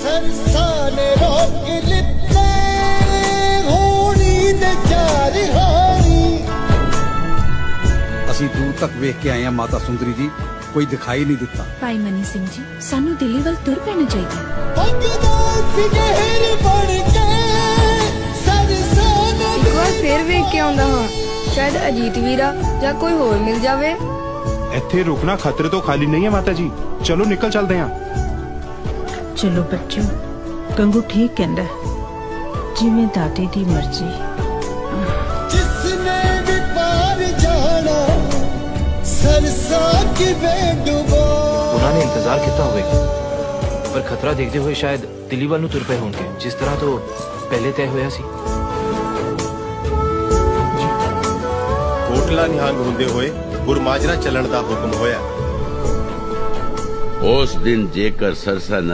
ਸਰਸਾ ਨੇ ਰੋਕ ਲਿੱਤੇ ਹੋਣੀ ਦੇ ਚਾਰ ਹਾਣੀ ਅਸੀਂ ਦੂਰ ਤੱਕ ਵੇਖ ਕੇ ਆਏ ਹਾਂ ਮਾਤਾ ਸੁੰਦਰੀ ਜੀ ਕੋਈ ਦਿਖਾਈ ਨਹੀਂ ਦਿੱਤਾ। ਭਾਈ ਮਨੀ ਸਿੰਘ ਜੀ ਸਾਨੂੰ ਦਿੱਲੀ ਵੱਲ ਤੁਰ ਪੈਣਾ ਚਾਹੀਦਾ। ਭਗਦਾ ਸਿਗਹਿਰ ਬਣ ਕੇ ਸਰਸਾ ਨੇ ਇੱਕ ਵਾਰ ਫੇਰ ਵੇਖ ਕੇ ਆਉਂਦਾ ਹਾਂ। ਸ਼ਾਇਦ ਅਜੀਤ ਵੀਰਾ ਜਾਂ ਕੋਈ ਹੋਰ ਮਿਲ ਜਾਵੇ। ਇੱਥੇ ਰੁਕਣਾ ਖਤਰੇ ਤੋਂ ਖਾਲੀ ਨਹੀਂ ਹੈ ਮਾਤਾ ਜੀ। ਚਲੋ ਨਿਕਲ ਚੱਲਦੇ ਹਾਂ। ਚਲੋ ਬੱਚੋ ਗੰਗੂ ਠੀਕ ਕਹਿੰਦਾ। ਜਿਵੇਂ ਦਾਦੀ ਦੀ ਮਰਜ਼ੀ। ਜਿਸਨੇ ਵੀ ਪਾਰ ਜਾਣਾ ਸਰਸਾ ਕਿਵੇਂ ਡੁਬੋ। ਉਹਨਾਂ ਨੇ ਇੰਤਜ਼ਾਰ ਕੀਤਾ ਹੋਵੇਗਾ ਪਰ ਖਤਰਾ ਦੇਖਦੇ ਹੋਏ ਸ਼ਾਇਦ ਦਿੱਲੀ ਵੱਲ ਨੂੰ ਤੁਰ ਪਏ ਹੋਣਗੇ ਜਿਸ ਤਰ੍ਹਾਂ ਤੋਂ ਪਹਿਲੇ ਤੈਅ ਹੋਇਆ ਸੀ। ਕੋਟਲਾ ਨਿਹੰਗ ਹੁੰਦੇ ਹੋਏ ਗੁਰਮਾਜਰਾ ਚੱਲਣ ਦਾ ਹੁਕਮ ਹੋਇਆ। ਉਸ ਦਿਨ ਜੇਕਰ ਸਰਸਾ